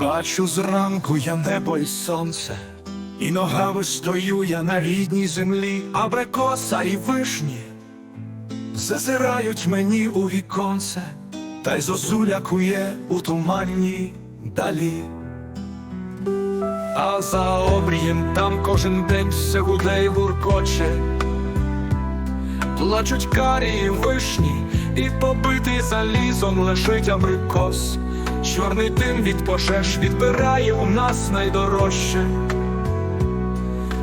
Бачу зранку я небо і сонце, і ногами стою я на рідній землі, абрикоса і вишні зазирають мені у віконце, та й зозуля кує у туманній далі. А за обрієм там кожен день все гуде й гуркоче, плачуть карі вишні, і побитий залізом лежить абрикос. Чорний дим від пожеж відбирає у нас найдорожче.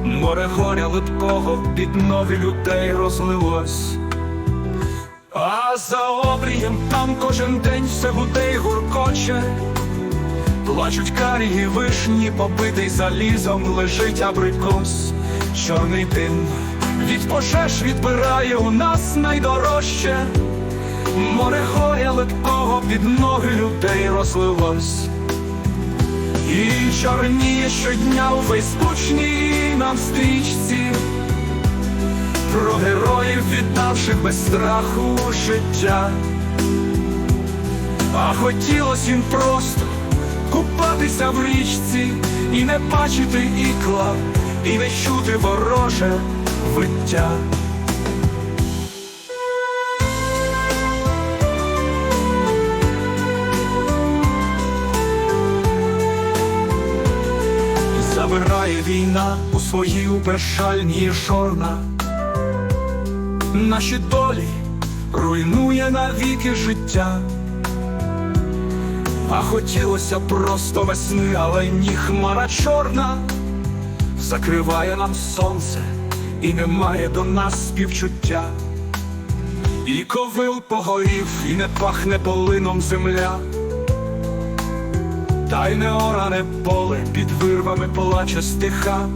Море горя липкого під ноги людей розлилось. А за обрієм там кожен день все гуде й гуркоче. Плачуть карі і вишні, побитий залізом лежить абрикос. Чорний дим від пожеж відбирає у нас найдорожче. Море горя липкого під ноги людей розлилось. І чорніє щодня у фейсбучній нам стрічці Про героїв віддавших без страху життя. А хотілось їм просто купатися в річці і не бачити ікла, і не чути вороже виття. Забирає війна у свої безшальні жорна, наші долі руйнує навіки життя. А хотілося просто весни, але ні хмара чорна закриває нам сонце і немає до нас співчуття. І ковил погорів, і не пахне полином земля. Та й не оране поле під вирвами плаче стиха.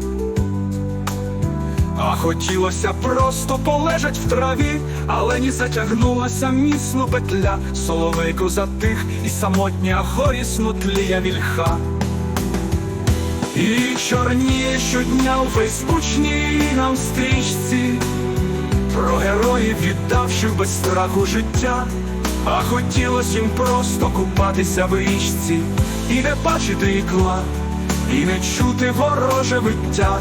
А хотілося просто полежать в траві, але ні затягнулася міцно петля, соловейко затих, і самотня горісно тліє вільха. І чорніє щодня у фейсбучній нам стрічці Про героїв віддавших без страху життя, а хотілось їм просто купатися в річці, і не бачити ікла, і не чути вороже виття.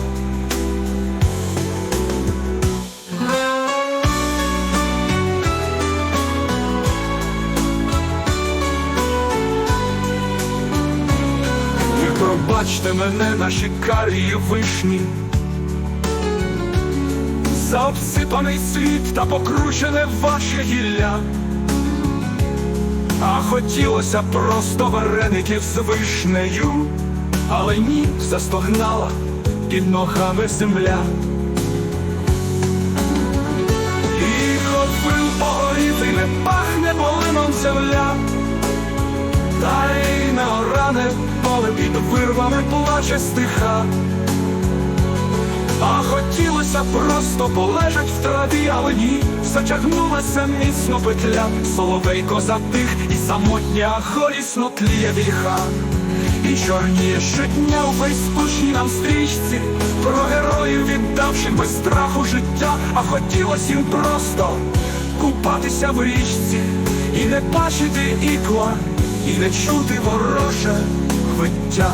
Ви пробачте мене, наші карі вишні, за обсипаний світ та покручене ваше гілля. Хотілося просто вареників з вишнею, але ні, застогнала під ногами земля. І ходив погоріти, не пахне полином земля, та й не оране поле під вирвами плаче стиха. А хотілося просто полежать в траві, але ні, затягнулася міцно петля, соловейко затих, самотня горісно тліє віха, І чорніє щодня увесь фейсбучній нам стрічці. Про героїв віддавши без страху життя, а хотілось їм просто купатися в річці, і не бачити ікла, і не чути вороже виття.